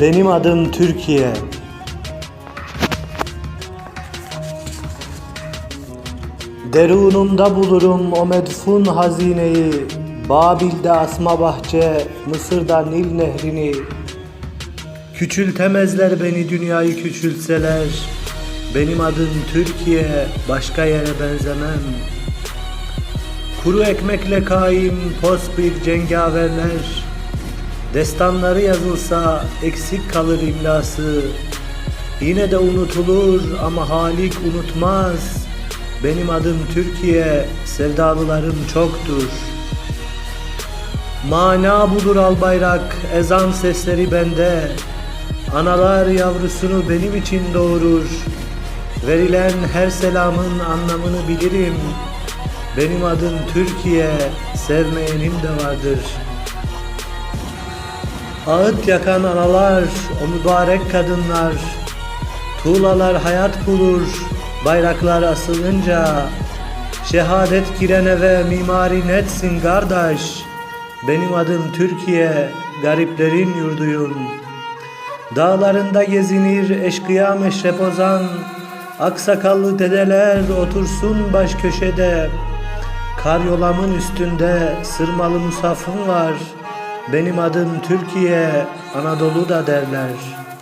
Benim adım Türkiye. Derunumda bulurum o medfun hazineyi. Babil'de asma bahçe, Mısır'da Nil nehrini. Küçültemezler beni dünyayı küçültseler. Benim adım Türkiye, başka yere benzemem. Kuru ekmekle kaim, pos bir cengaverler. Destanları yazılsa eksik kalır imlası. Yine de unutulur ama Halik unutmaz. Benim adım Türkiye, sevdalılarım çoktur. Mana budur al bayrak, ezan sesleri bende. Analar yavrusunu benim için doğurur. Verilen her selamın anlamını bilirim. Benim adım Türkiye, sevmeyenim de vardır. Ağıt yakan analar, o mübarek kadınlar, tuğlalar hayat bulur, bayraklar asılınca, şehadet giren eve mimari netsin kardeş. Benim adım Türkiye, gariplerin yurduyum. Dağlarında gezinir eşkıya meşrep ozan, aksakallı dedeler otursun baş köşede. Karyolamın üstünde sırmalı musafım var. Benim adım Türkiye, Anadolu da derler.''